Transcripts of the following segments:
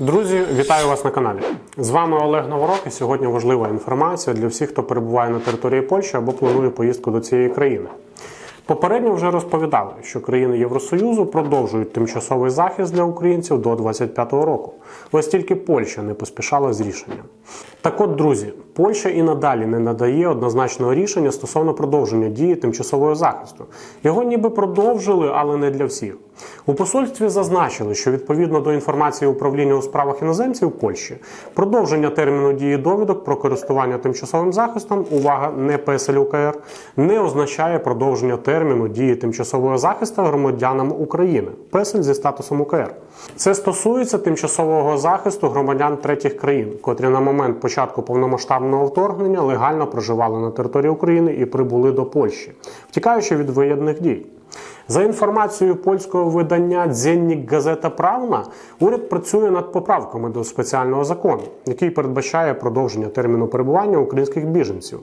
Друзі, вітаю вас на каналі. З вами Олег Новорок і сьогодні важлива інформація для всіх, хто перебуває на території Польщі або планує поїздку до цієї країни. Попередньо вже розповідали, що країни Євросоюзу продовжують тимчасовий захист для українців до 25-го року. Ось тільки Польща не поспішала з рішенням. Так от, друзі, Польща і надалі не надає однозначного рішення стосовно продовження дії тимчасового захисту. Його ніби продовжили, але не для всіх. У посольстві зазначили, що відповідно до інформації управління у справах іноземців Польщі, продовження терміну дії довідок про користування тимчасовим захистом, увага, не ПСЛ УКР, не означає продовження терміну дії тимчасового захисту громадянам України ПСЛ зі статусом УКР. Це стосується тимчасового захисту громадян третіх країн, котрі на момент початку повномасштабного вторгнення легально проживали на території України і прибули до Польщі, втікаючи від воєнних дій. За інформацією польського видання «Дзеннік Газета Правна, уряд працює над поправками до спеціального закону, який передбачає продовження терміну перебування українських біженців.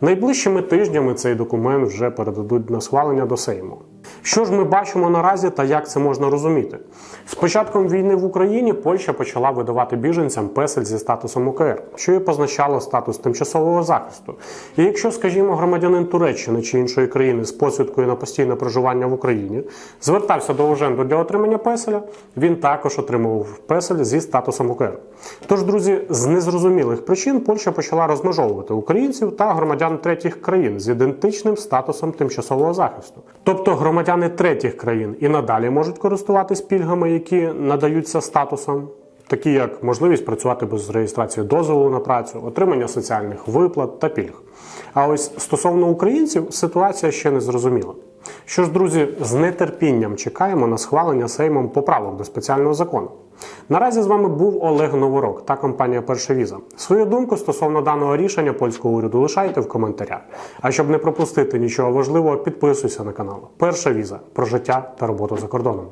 Найближчими тижнями цей документ вже передадуть на схвалення до Сейму. Що ж ми бачимо наразі та як це можна розуміти? З початком війни в Україні Польща почала видавати біженцям песель зі статусом УКР, що і позначало статус тимчасового захисту. І якщо, скажімо, громадянин Туреччини чи іншої країни з посвідкою на постійне проживання в Україні звертався до Оженду для отримання песеля, він також отримував песель зі статусом УКР. Тож, друзі, з незрозумілих причин Польща почала розмежовувати українців та громадян третіх країн з ідентичним статусом тимчасового захисту. Тобто громадяни третіх країн і надалі можуть користуватись пільгами, які надаються статусом. Такі як можливість працювати без реєстрації дозволу на працю, отримання соціальних виплат та пільг. А ось стосовно українців ситуація ще не зрозуміла. Що ж, друзі, з нетерпінням чекаємо на схвалення Сеймом поправок до спеціального закону. Наразі з вами був Олег Новорок та компанія Перша Віза. Свою думку стосовно даного рішення польського уряду лишайте в коментарях. А щоб не пропустити нічого важливого, підписуйся на канал. Перша віза про життя та роботу за кордоном.